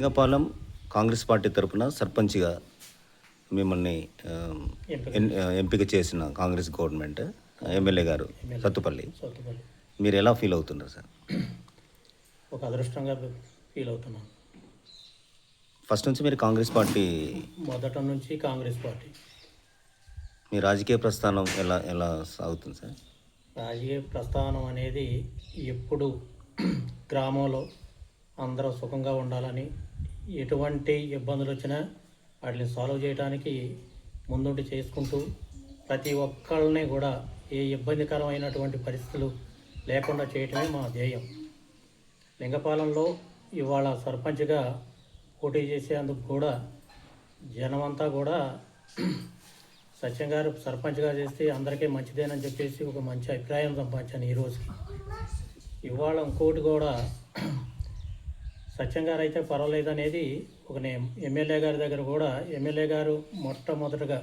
Lingapalem Congress party తరపున సర్పంచ్గా మిమ్మల్ని ఎంపిక చేసిన కాంగ్రెస్ గవర్నమెంట్ ఎమ్మెల్యే గారు సొత్తుపల్లి. మీరు ఎలా ఫీల్ అవుతున్నారు సార్? ఒక అదృష్టంగా ఫీల్ అవుతున్నాను. ఫస్ట్ నుంచి మీరు కాంగ్రెస్ పార్టీ మొదట నుంచి కాంగ్రెస్ పార్టీ. మీ రాజకీయ ప్రస్థానం ఎలా ఎలా సాగుతుంది సార్? రాజకీయ ప్రస్థానం అనేది ఎప్పుడు గ్రామంలో అందరూ సుఖంగా ఉండాలని ఎటువంటి ఇబ్బందులు వచ్చినా వాటిని సాల్వ్ చేయడానికి ముందుండి చేసుకుంటూ ప్రతి ఒక్కళ్ళని కూడా ఏ ఇబ్బందికరమైనటువంటి పరిస్థితులు లేకుండా చేయటమే మా ధ్యేయం. లింగపాలెంలో ఇవాళ సర్పంచ్గా పోటీ చేసేందుకు కూడా జనమంతా కూడా సత్యం గారు సర్పంచ్గా చేస్తే అందరికీ మంచిదేనని చెప్పేసి ఒక మంచి అభిప్రాయం సంపాదించాను ఈరోజు ఇవాళ ఇంకోటి కూడా సత్యం గారు అయితే పర్వాలేదు అనేది ఒక నేను ఎమ్మెల్యే గారి దగ్గర కూడా. ఎమ్మెల్యే గారు మొట్టమొదటగా